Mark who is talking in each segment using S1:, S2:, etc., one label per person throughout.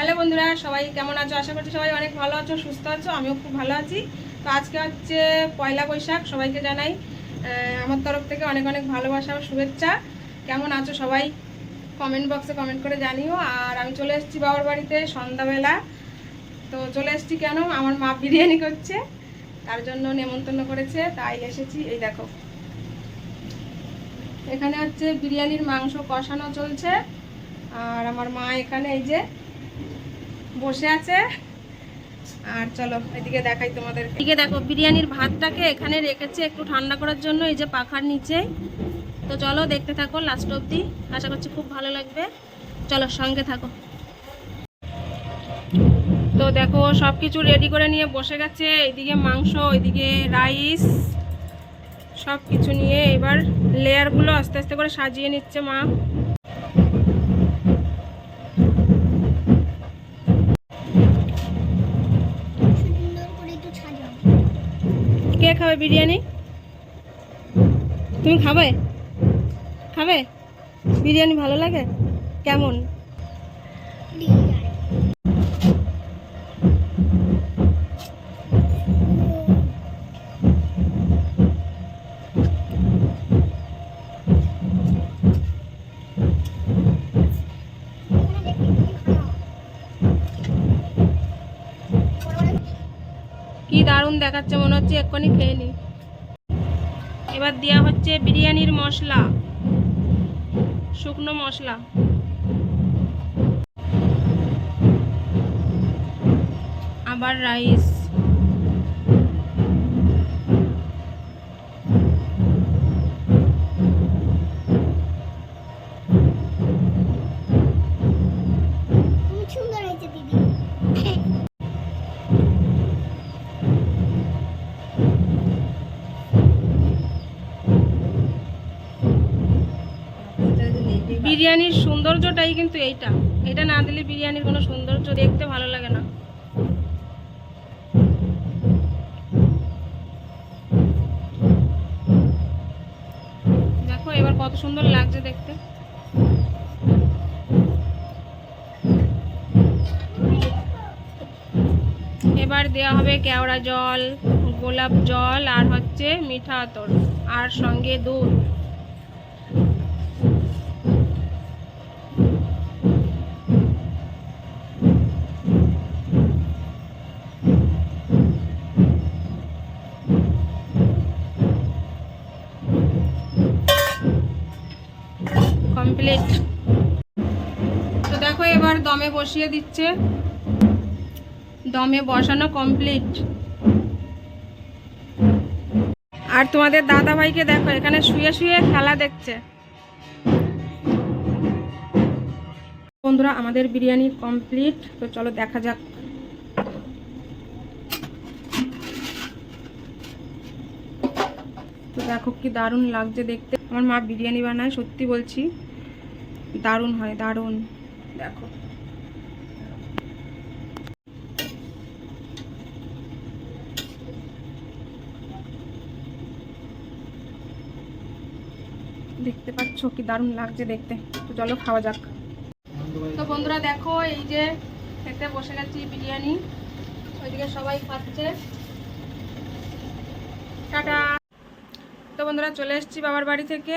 S1: Hello বন্ধুরা, সবাই কেমন আছো? আশা করছি সবাই অনেক ভালো আছো, সুস্থ আছো, আমিও খুব ভালো আছি। তো আজকে হচ্ছে পয়লা বৈশাখ, সবাইকে জানাই আমার তরফ থেকে অনেক অনেক ভালোবাসা ও শুভেচ্ছা। কেমন আছো সবাই? কমেন্ট বক্সে কমেন্ট করে জানিও। আর আমি চলে এসেছি বাবার বাড়িতে সন্ধ্যাবেলা। তো চলে এসেছি কেন? আমার মা বিরিয়ানি করছে, তার জন্য নেমন্তন্ন করেছে, তাই এসেছি। এই দেখো। এখানে হচ্ছে বিরিয়ানির মাংস কষানো চলছে। আর আমার মা এখানে এই যে বসে আছে। আর চলো, এদিকে দেখাই তোমাদের। এদিকে দেখো, বিরিয়ানির ভাতটাকে এখানে রেখেছে একটু ঠান্ডা করার জন্য, এই যে পাখার নিচে। তো চলো, দেখতে থাকো লাস্ট অবধি। আশা করছি খুব ভালো লাগবে। চলো, সঙ্গে থাকো। তো দেখো সব কিছু রেডি করে নিয়ে বসে গেছে। এদিকে মাংস এদিকে রাইস সব কিছু নিয়ে এবার লেয়ারগুলো আস্তে আস্তে করে সাজিয়ে নিচ্ছে মা। খাবে বিরিয়ানি? তুমি খাবে? খাবে? বিরিয়ানি ভালো লাগে? কেমন? দারুণ দেখাচ্ছে, মনে হচ্ছে এক্ষুনি খেয়ে নি এবার দেওয়া হচ্ছে বিরিয়ানির মশলা, শুকনো মশলা। আবার রাইস।
S2: দিদি।
S1: বিরিয়ানির সৌন্দর্যটাই কিন্তু এইটা। এটা না দিলে বিরিয়ানির কোনো সৌন্দর্য দেখতে ভালো লাগে না। দেখো এবার কত সুন্দর লাগছে দেখতে। এবার দেওয়া হবে কেওড়া জল, গোলাপ জল, আর হচ্ছে মিঠা আতর, আর সঙ্গে দুধ। কমপ্লিট তো দেখো এবার দমে বসিয়ে দিচ্ছে। দমে বসানো কমপ্লিট আর তোমাদের দাদা ভাইকে দেখো, এখানে শুয়ে শুয়ে খেলা দেখছে। বন্ধুরা, আমাদের বিরিয়ানি কমপ্লিট তো চলো দেখা যাক। তো দেখো কি দারুণ লাগছে দেখতে। আমার মা বিরিয়ানি বানায়, সত্যি বলছি। দারুণ হয় দারুণ। দেখো। দেখতে পাচ্ছ কি দারুণ লাগছে দেখতে। তো চলো খাওয়া যাক। তো বন্ধুরা দেখো এই যে খেতে বসে গেছি বিরিয়ানি। ওইদিকে সবাই খাচ্ছে। টাটা। তো বন্ধুরা চলে এসেছি বাবার বাড়ি থেকে।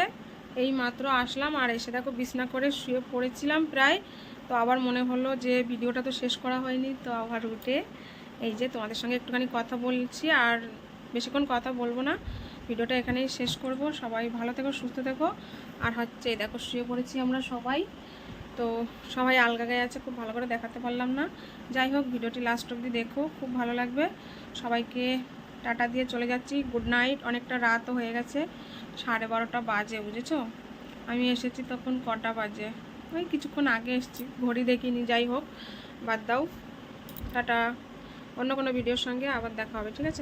S1: এই মাত্র আসলাম আর এসে দেখো বিছনা করে শুয়ে পড়েছিলাম প্রায়। তো আবার মনে হলো যে ভিডিওটা তো শেষ করা হয়নি, তো আবার উঠে এই যে তোমাদের সঙ্গে একটুখানি কথা বলছি আর বেশিক্ষণ কথা বলব না। ভিডিওটা এখানেই শেষ করব। সবাই ভালো থেকো, সুস্থ থেকো। আর হচ্ছে এই দেখো শুয়ে পড়েছি আমরা সবাই। তো সবাই আলগা গায়ে আছে, খুব ভালো করে দেখাতে পারলাম না। যাই হোক, ভিডিওটি লাস্ট অবধি দেখো, খুব ভালো লাগবে। সবাইকে টাটা দিয়ে চলে যাচ্ছি। গুড নাইট অনেকটা রাতও হয়ে গেছে। সাড়ে বারোটা বাজে, বুঝেছ? আমি এসেছি তখন কটা বাজে? ওই কিছুক্ষণ আগে এসেছি, ঘড়ি দেখিনি, যাই হোক, বাদ দাও। টাটা। অন্য কোনো ভিডিওর সঙ্গে আবার দেখা হবে, ঠিক আছে?